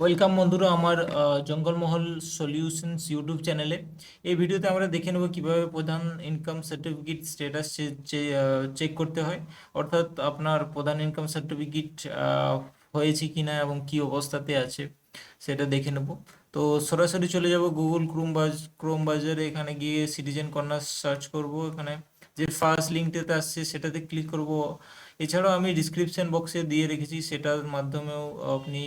Welcome বন্ধুরা আমার Jangalmahal solutions YouTube চ্যানেলে এই ভিডিওতে আমরা দেখে নেব কীভাবে প্রধান ইনকাম সার্টিফিকেট স্ট্যাটাস চেক করতে হয়। অর্থাৎ আপনার প্রধান ইনকাম সার্টিফিকেট হয়েছে কিনা এবং কি অবস্থাতে আছে সেটা দেখে নেব। তো সরাসরি চলে যাব গুগল ক্রোম বাজ ক্রোম বাজারে। এখানে গিয়ে সিটিজেন কর্নার সার্চ করব। এখানে যে ফার্স্ট লিঙ্কটাতে আসছে সেটাতে ক্লিক করব। এছাড়াও আমি ডিসক্রিপশন বক্সে দিয়ে রেখেছি, সেটার মাধ্যমেও আপনি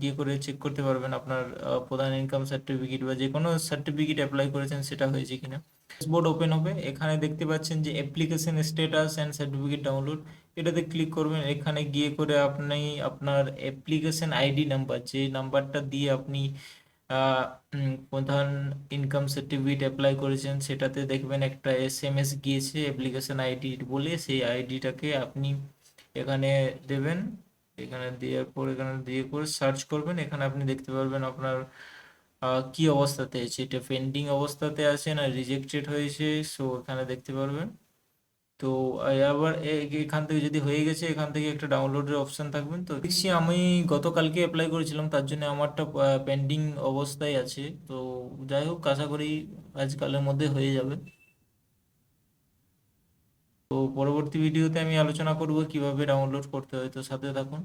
গিয়ে করে চেক করতে পারবেন আপনার প্রধান ইনকাম সার্টিফিকেট বা যে কোনো সার্টিফিকেট অ্যাপ্লাই করেছেন সেটা হয়েছে কিনা। ড্যাশবোর্ড ওপেন হবে, এখানে দেখতে পাচ্ছেন যে application status and certificate download এটাতে ক্লিক করবেন, এখানে গিয়ে করে আপনি আপনার অ্যাপ্লিকেশন আইডি নাম্বার যে নাম্বারটা দিয়ে আপনি প্রধান ইনকাম সার্টিফিকেট অ্যাপ্লাই করেছেন সেটাতে দেখবেন একটা এস এম এস গিয়েছে অ্যাপ্লিকেশন আইডি বলে সেই আইডিটাকে আপনি এখানে দেবেন। এখানে দেওয়ার পর এখানে দিয়ে করে সার্চ করবেন। এখানে আপনি দেখতে পারবেন আপনার কি অবস্থাতে আছে। এটা পেন্ডিং অবস্থাতে আছে না রিজেক্টেড হয়েছে সো এখানে দেখতে পারবেন। তো আবার এখান থেকে যদি হয়ে গেছে, এখান থেকে একটা ডাউনলোডের অপশন থাকবেন তো, দেখছি আমি গতকালকে অ্যাপ্লাই করেছিলাম, তার জন্য আমারটা পেন্ডিং অবস্থায় আছে। তো, যাই হোক, আশা করি আজকালের মধ্যে হয়ে যাবে। তো, পরবর্তী ভিডিওতে আমি আলোচনা করব, কীভাবে ডাউনলোড করতে হয়, তো সাথে থাকুন।